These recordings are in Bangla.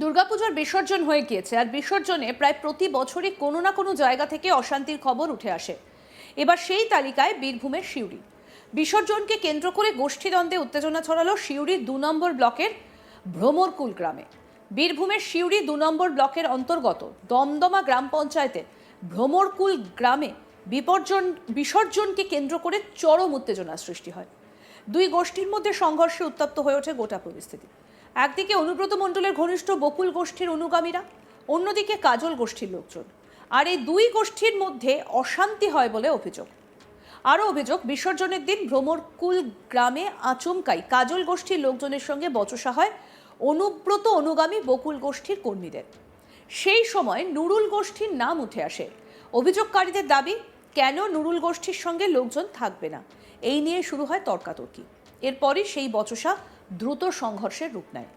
দুর্গাপুজোর বিসর্জন হয়ে গিয়েছে আর বিসর্জনে প্রায় প্রতি বছরই কোনো না কোনো জায়গা থেকে অশান্তির খবর উঠে আসে। এবার সেই তালিকায় বীরভূমের সিউড়ি। বিসর্জনকে কেন্দ্র করে গোষ্ঠীদ্বন্দ্বে উত্তেজনা ছড়ালো সিউড়ির দু নম্বর ব্লকের ভ্রমরকুল গ্রামে। বীরভূমের সিউড়ি দু নম্বর ব্লকের অন্তর্গত দমদমা গ্রাম পঞ্চায়েতের ভ্রমরকুল গ্রামে বিপর্জন, বিসর্জনকে কেন্দ্র করে চরম উত্তেজনার সৃষ্টি হয়। দুই গোষ্ঠীর মধ্যে সংঘর্ষে উত্তপ্ত হয়ে ওঠে গোটা পরিস্থিতি। একদিকে অনুব্রত মণ্ডলের ঘনিষ্ঠ বকুল গোষ্ঠীর অনুগামীরা, অন্যদিকে কাজল গোষ্ঠীর লোকজন। আর এই দুই গোষ্ঠীর মধ্যে অশান্তি হয় বলে অভিযোগ। আরও অভিযোগ, বিসর্জনের দিন ভ্রমরকুল গ্রামে আচমকাই কাজল গোষ্ঠীর লোকজনের সঙ্গে বচসা হয় অনুব্রত অনুগামী বকুল গোষ্ঠীর কর্মীদের। সেই সময় নুরুল গোষ্ঠীর নাম উঠে আসে। অভিযোগকারীদের দাবি, কেন নুরুল গোষ্ঠীর সঙ্গে লোকজন থাকবে না? এই নিয়ে শুরু হয় তর্কাতর্কি। এরপরই সেই বচসা দ্রুত সংঘর্ষের রূপ নেয়।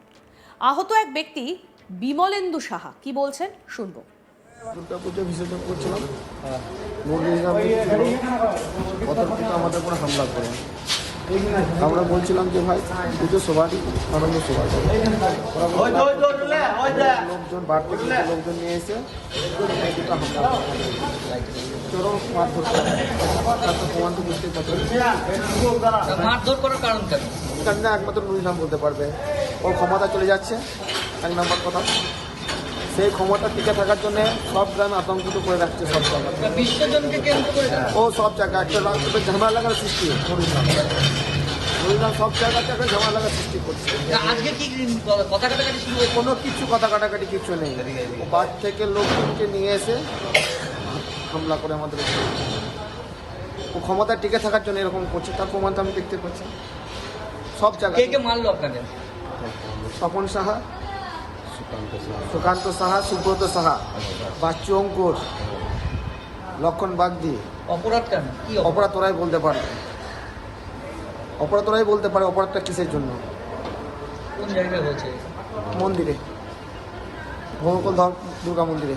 আহত এক ব্যক্তি বিমলেন্দু সাহা কি বলছেন? শুনব। দুর্গা পুজো বিসর্জন করছিলাম। আমাদের উপরে হামলা করে। আমরা বলছিলাম যে ভাই পুজো সবারই আনন্দ সবার লোকজন বাড়তে লোকজন নিয়ে এসে দুটো হামলা চরম মারধর করে। তার তো প্রমাণ তো বুঝতেই পারছেন মারধর করার কারণ কেন? কারণ না একমাত্র নুরি নাম বলতে পারবে। ওর ক্ষমতা চলে যাচ্ছে এক নম্বর কথা। সেই ক্ষমতা টিকে থাকার জন্য সব গ্রামে আতঙ্কিত করে রাখছে সব করে ও সব জায়গায় একটা রাজ্যে ঝামেলা লাগার সৃষ্টি হরিনাম হরিনাম সব জায়গাতে একটা ঝামেলা লাগার সৃষ্টি করছে। তা আজকে কি কথা কাটাকাটি শুরু কোনো কিছু কথা কাটাকাটি কিছু নেই। বাদ থেকে লোকজনকে নিয়ে এসে হামলা করে আমাদের ও ক্ষমতা টিকে থাকার জন্য এরকম করছে তার প্রমাণ তো আমি দেখতে পাচ্ছি। সব কে জায়গায় কে মারলো আপনাকে স্বপন সাহা সুকান্ত সাহা সুব্রত সাহা বাচ্চু অঙ্কুর লক্ষণ বাগদি। অপরাধ কেন? কি অপরাধ? ওরাই বলতে পারে। অপরাধ ওরাই বলতে পারে অপরাধটা কিসের জন্য? কোন জায়গায় হয়েছে? মন্দিরে। ভৌমকল ধর দুর্গা মন্দিরে।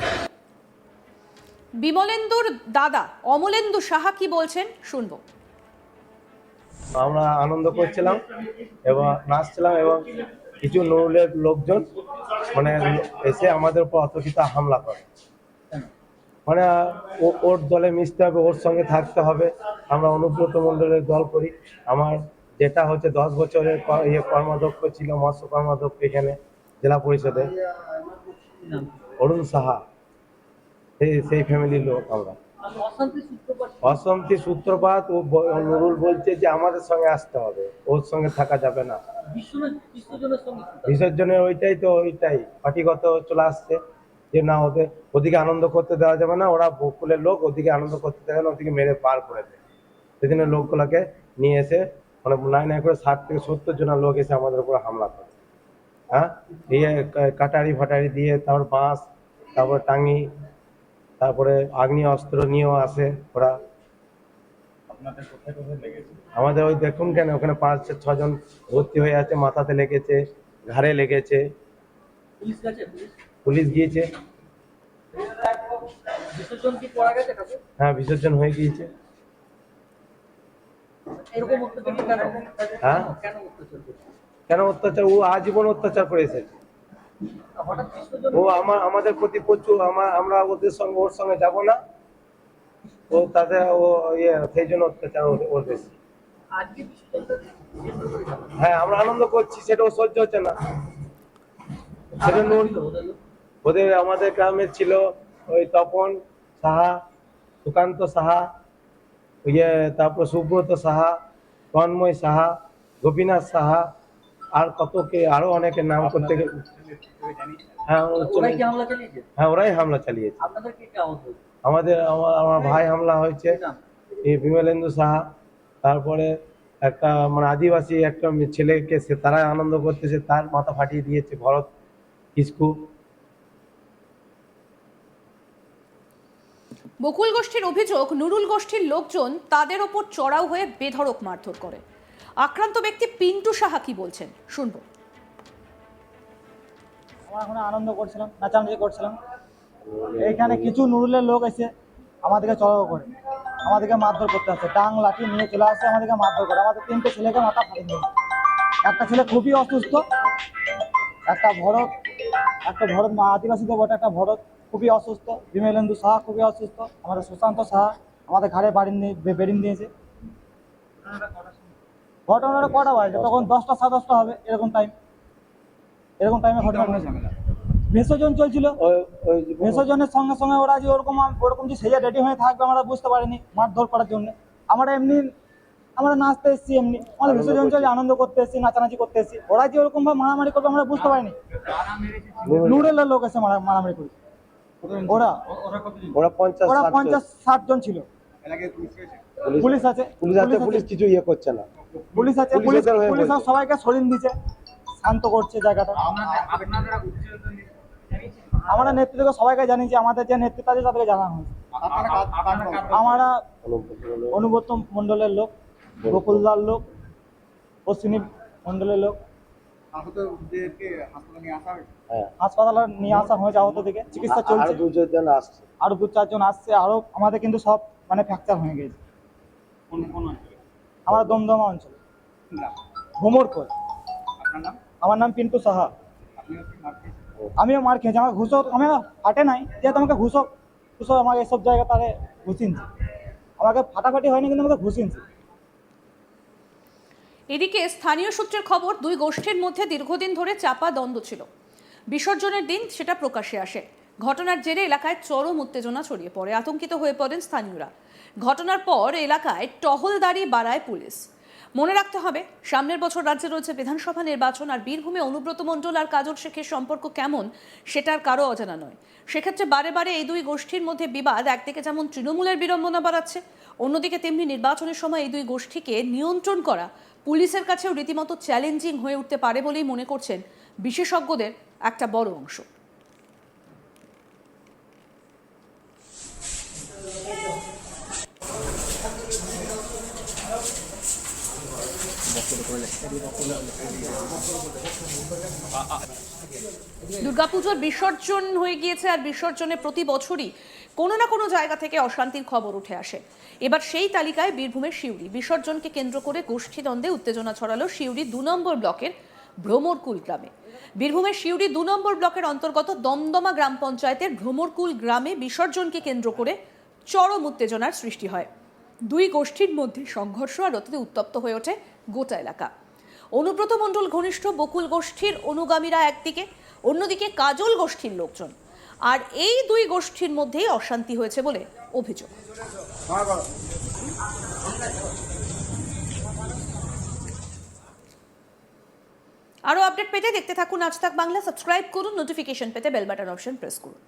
বিমলেন্দুর দাদা অমলেন্দু সাহা কি বলছেন? শুনব। আমরা আনন্দ করছিলাম এবং নাচছিলাম এবং কিছু নুরুলের লোকজন মানে এসে আমাদের উপর অতর্কিত হামলা করে। মানে ওর দলে মিশতে হবে ওর সঙ্গে থাকতে হবে। আমরা অনুব্রত মণ্ডলের দল করি। আমার যেটা হচ্ছে দশ বছরের ইয়ে কর্মাধ্যক্ষ ছিল মৎস্য কর্মাধ্যক্ষ এখানে জেলা পরিষদে। অরুণ সাহা। সেই সেই ফ্যামিলির লোক আমরা। অশান্তি সূত্রপাত ও নুরুল বলছে যে আমাদের সঙ্গে আসতে হবে ওর সঙ্গে থাকা যাবে না। বিসর্জনের ওইটাই তো ওইটাই পার্টিগত চলে আসছে যে না ওদের ওদিকে আনন্দ করতে দেওয়া যাবে না ওরা বকুলের লোক ওদিকে আনন্দ করতে দেবে না ওদিকে মেরে পার করে দেয় সেদিনের লোকগুলোকে নিয়ে এসে মানে নাই নাই করে ষাট থেকে সত্তর জন লোক এসে আমাদের উপর হামলা করে। হ্যাঁ? দিয়ে কাটারি ফাটারি দিয়ে তারপর বাঁশ তারপর টাঙ্গি তারপরে আগ্নেয় অস্ত্র নিয়েও আসে ওরা। আমাদের ওই দেখুন কেন ওখানে পাঁচ ছজন ভর্তি হয়ে আছে মাথাতে লেগেছে ঘাড়ে লেগেছে। পুলিশ গিয়েছে। হ্যাঁ বিসর্জন হয়ে গিয়েছে। কেন? হ্যাঁ? কেন অত্যাচার করছে? ও আজীবন অত্যাচার করে এসেছে হঠাৎ বিসর্জন ও আমার আমাদের প্রতি প্রচুর আমার আমরা ওদের সঙ্গে ওর সঙ্গে যাব না। ও তাদের ও ইয়ে সেই জন্য অত্যাচার ওর- বেশি। হ্যাঁ আমরা আনন্দ করছি সেটাও সহ্য হচ্ছে না। ওদের আমাদের গ্রামের ছিল ওই তপন সাহা সুকান্ত সাহা ইয়ে তারপর সুব্রত সাহা তন্ময় সাহা গোপীনাথ সাহা আর কত কে আরও অনেকের নাম করতে গেলে হ্যাঁ হ্যাঁ ওরাই হামলা চালিয়েছে। আমাদের আমার আমার ভাই হামলা হয়েছে। এই বিমলেন্দু সাহা। তারপরে একটা মানে আদিবাসী একটা ছেলেকে সে তারা আনন্দ করতেছে তার মাথা ফাটিয়ে দিয়েছে ভরত কিসকু। বকুল গোষ্ঠীর অভিযোগ নুরুল গোষ্ঠীর লোকজন তাদের ওপর চড়াও হয়ে বেধড়ক মারধর করে। আক্রান্ত ব্যক্তি পিন্টু সাহা কি বলছেন? শুনব। আমরা আনন্দ করছিলাম, নাচানাচি করছিলাম। এইখানে কিছু নুরুলের লোক এসে আমাদেরকে চড়াও করে, আমাদেরকে মারধর করতে আসছে ডাং, লাঠি নিয়ে চলে আসছে আমাদেরকে মারধর করে। আমাদের তিনটে ছেলেকে মাথা ফাটিয়ে দিয়েছে। একটা ছেলে খুবই অসুস্থ, একটা ভরত একটা ভরত মা আদিবাসীদের বটে একটা ভরত খুবই অসুস্থ, বিমলেন্দু সাহা খুবই অসুস্থ, আমাদের সুশান্ত সাহা আমাদের ঘাড়ে বাড়ি নিয়ে বেরিয়ে দিয়েছে। ঘটনাটা কটা বাজে? তখন দশটা সাড়ে দশটা হবে এরকম টাইম এরকম টাইমে ঘটনা বিসর্জন চলছিল। বিসর্জনের সঙ্গে সঙ্গে ওরা যে ওরকম ওরকম যে সেজে রেডি হয়ে থাকবে আমরা বুঝতে পারিনি মারধর করার জন্য। আমরা এমনি আমরা নাচতে এসেছি এমনি। আমাদের আনন্দ চলছে আনন্দ করতে এসেছি নাচানাচি করতে এসেছি। ওরা যে ওরকম ভাবে মারামারি করবে আমরা বুঝতে পারিনি। নুরেলের লোক এসে মারামারি করেছে। ওরা ওরা পঞ্চাশ ওরা ষাট জন। পঞ্চাশ ষাট জন ছিল। পুলিশ- পুলিশ আছে। পুলিশ আছে পুলিশ কিছু ইয়ে করছে না। পুলিশ আছে পুলিশ পুলিশ। সবাইকে সরিয়ে দিচ্ছে শান্ত করছে জায়গাটা। আমরা নেতৃত্বকে সবাইকে জানিয়েছি আমাদের যে নেতৃত্ব আছে তাদেরকে জানানো হয়েছে। আমরা অনুব্রত- মন্ডলের লোক। গোকুলদার লোক অশ্বিনী মন্ডলের লোক হ্যাঁ। হাসপাতালে নিয়ে আসা হয়েছে আহত থেকে। চিকিৎসা চলছে। আসছে। আরও দু চারজন আসছে। আরও আমাদের কিন্তু সব মানে ফ্র্যাকচার হয়ে গেছে। আমরা দমদমা অঞ্চল। ভোমরকর আমার নাম পিন্টু সাহা। আমিও মার খেয়েছি। আমার ঘুষও আমি ফাটে নাই। যেহেতু আমাকে ঘুষও ঘুষও আমাকে এসব জায়গা তারে ঘুষিনছে আমাকে ফাটাফাটি হয়নি কিন্তু আমাকে ঘুষিনছে এদিকে স্থানীয় সূত্রের খবর দুই গোষ্ঠীর মধ্যে দীর্ঘদিন ধরে চাপা দ্বন্দ্ব ছিল। বিসর্জনের দিন সেটা প্রকাশ্যে আসে। ঘটনার জেরে এলাকায় চরম উত্তেজনা ছড়িয়ে পড়ে, আতঙ্কিত হয়ে পড়েন স্থানীয়রা। ঘটনার পর এলাকায় টহলদারি বাড়ায় পুলিশ। মনে রাখতে হবে, সামনের বছর রাজ্যে রয়েছে বিধানসভা নির্বাচন আর বীরভূমে অনুব্রত মণ্ডল আর কাজল শেখের সম্পর্ক কেমন সেটার কারও অজানা নয়। সেক্ষেত্রে বারে বারে এই দুই গোষ্ঠীর মধ্যে বিবাদ, একদিকে যেমন তৃণমূলের বিড়ম্বনা বাড়াচ্ছে, অন্যদিকে তেমনি নির্বাচনের সময় এই দুই গোষ্ঠীকে নিয়ন্ত্রণ করা পুলিশের কাছেও রীতিমতো চ্যালেঞ্জিং হয়ে উঠতে পারে বলেই মনে করছেন বিশেষজ্ঞদের একটা বড় অংশ। দুর্গাপুজোর বিসর্জন হয়ে গিয়েছে আর বিসর্জনে প্রতি বছরই কোনো না কোনো জায়গা থেকে অশান্তির খবর উঠে আসে। এবার সেই তালিকায় বীরভূমের শিউরি বিসর্জনকে কেন্দ্র করে গোষ্ঠীদ্বন্দ্বে উত্তেজনা ছড়ালো শিউরি দু নম্বর ব্লকের ভ্রমরকুল গ্রামে। বীরভূমের শিউরি দু নম্বর ব্লকের অন্তর্গত দমদমা গ্রাম পঞ্চায়েতের ভ্রমরকুল গ্রামে বিসর্জনকে কেন্দ্র করে চরম উত্তেজনার সৃষ্টি হয়। দুই গোষ্ঠীর মধ্যে সংঘর্ষ আর অতীতে উত্তপ্ত হয়ে ওঠে গোটা এলাকা। অনুব্রত মণ্ডল ঘনিষ্ঠ বকুল গোষ্ঠীর অনুগামীরা একদিকে, অন্যদিকে কাজল গোষ্ঠীর লোকজন। আর এই দুই গোষ্ঠীর মধ্যেই অশান্তি হয়েছে বলে অভিযোগ। আরও আপডেট পেতে দেখতে থাকুন আজ তাক বাংলা। সাবস্ক্রাইব করুন, নোটিফিকেশন পেতে বেল বাটন অপশন প্রেস করুন।